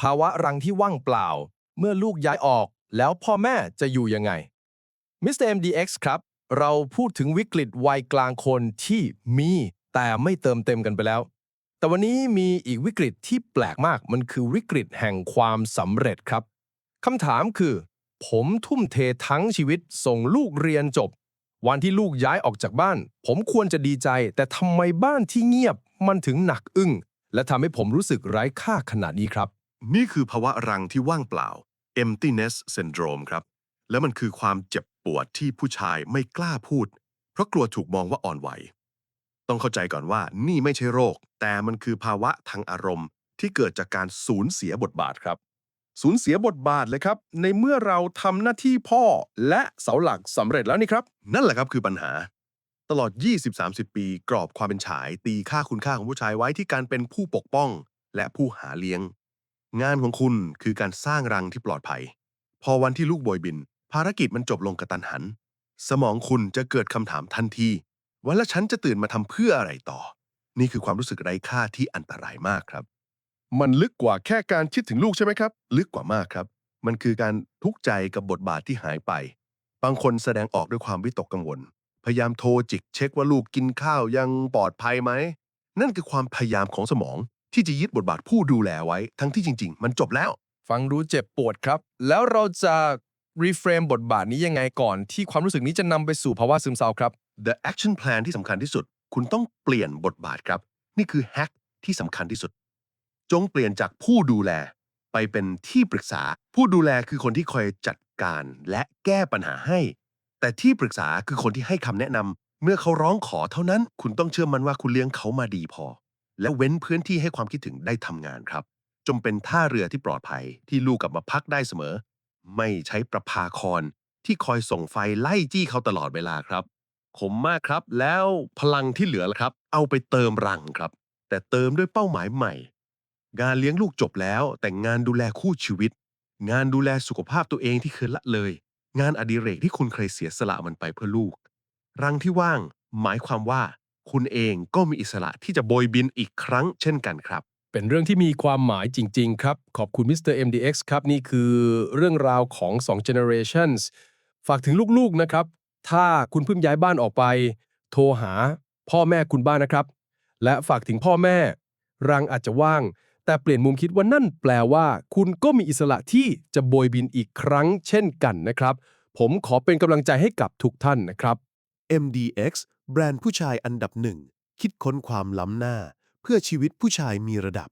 ภาวะรังที่ว่างเปล่า เมื่อลูกย้ายออก แล้วพ่อแม่จะอยู่ยังไงมิสเตอร์ MDX ครับ เราพูดถึงวิกฤตวัยกลางคนที่มีแต่ไม่เติมเต็มกันไปแล้ว แต่วันนี้มีอีกวิกฤตที่แปลกมาก มันคือวิกฤตแห่งความสำเร็จครับคำถามคือ ผมทุ่มเททั้งชีวิตส่งลูกเรียนจบ วันที่ลูกย้ายออกจากบ้าน ผมควรจะดีใจ แต่ทำไมบ้านที่เงียบมันถึงหนักอึ้งและทำให้ผมรู้สึกไร้ค่าขนาดนี้ครับ นี่คือภาวะรังที่ว่างเปล่า emptiness syndrome ครับ และมันคือความเจ็บปวดที่ผู้ชายไม่กล้าพูด เพราะกลัวถูกมองว่าอ่อนไหว ต้องเข้าใจก่อนว่านี่ไม่ใช่โรค แต่มันคือภาวะทางอารมณ์ ที่เกิดจากการสูญเสียบทบาทครับ สูญเสียบทบาทเลยครับ ในเมื่อเราทำหน้าที่พ่อและเสาหลักสำเร็จแล้วนี่ครับ นั่นแหละครับคือปัญหา ตลอด 20-30 ปี กรอบความเป็นชาย ตีค่าคุณค่าของผู้ชายไว้ที่การเป็นผู้ปกป้อง และผู้หาเลี้ยง งานของคุณคือการสร้างรังที่ปลอดภัย พอวันที่ลูกโบยบิน ภารกิจมันจบลงกระตันหัน สมองคุณจะเกิดคำถามทันทีว่าแล้วฉันจะตื่นมาทำเพื่ออะไรต่อ นี่คือความรู้สึกไร้ค่าที่อันตรายมากครับ มันลึกกว่าแค่การคิดถึงลูกใช่ไหมครับ ลึกกว่ามากครับ มันคือการทุกข์ใจกับบทบาทที่หายไป บางคนแสดงออกด้วยความวิตกกังวล พยายามโทรจิกเช็คว่าลูกกินข้าวยังปลอดภัยไหมนั่นคือความพยายามของสมอง ที่จะยึดบทบาทผู้ดูแลไว้ ทั้งที่จริง ๆ มันจบแล้ว ฟังดูเจ็บปวดครับ แล้วเราจะรีเฟรมบทบาทนี้ยังไงก่อน ที่ความรู้สึกนี้จะนำไปสู่ภาวะซึมเศร้าครับ The action plan ที่สำคัญที่สุด คุณต้องเปลี่ยนบทบาทครับ นี่คือแฮกที่สำคัญที่สุด จงเปลี่ยนจากผู้ดูแล ไปเป็นที่ปรึกษา ผู้ดูแลคือคนที่คอยจัดการและแก้ปัญหาให้ แต่ที่ปรึกษาคือคนที่ให้คำแนะนำเมื่อเขาร้องขอเท่านั้น คุณต้องเชื่อมันว่าคุณเลี้ยงเขามาดีพอ และเว้นพื้นที่ให้ความคิดถึงได้ทำงานครับจงเป็นท่าเรือที่ปลอดภัยที่ลูกกลับมาพักได้เสมอ ไม่ใช้ประภาคารที่คอยส่งไฟไล่จี้เขาตลอดเวลาครับขมมากครับ แล้วพลังที่เหลือล่ะครับ เอาไปเติมรังครับ แต่เติมด้วยเป้าหมายใหม่ งานเลี้ยงลูกจบแล้ว แต่งานดูแลคู่ชีวิต งานดูแลสุขภาพตัวเองที่เคยละเลย งานอดิเรกที่คุณเคยเสียสละมันไปเพื่อลูก รังที่ว่าง หมายความว่า คุณเองก็มีอิสระที่จะโบยบินอีกครั้งเช่นกันครับ เป็นเรื่องที่มีความหมายจริง ๆ ครับ ขอบคุณมิสเตอร์ MDX ครับ นี่คือเรื่องราวของ 2 generations ฝากถึงลูก ๆ นะครับ ถ้าคุณเพิ่งย้ายบ้านออกไป โทรหาพ่อแม่คุณบ้านนะครับ และฝากถึงพ่อแม่ รังอาจจะว่าง แต่เปลี่ยนมุมคิดว่านั่นแปลว่า คุณก็มีอิสระที่จะโบยบินอีกครั้งเช่นกันนะครับ ผมขอเป็นกำลังใจให้กับทุกท่านนะครับ MDX แบรนด์ผู้ชายอันดับหนึ่ง คิดค้นความล้ำหน้า เพื่อชีวิตผู้ชายมีระดับ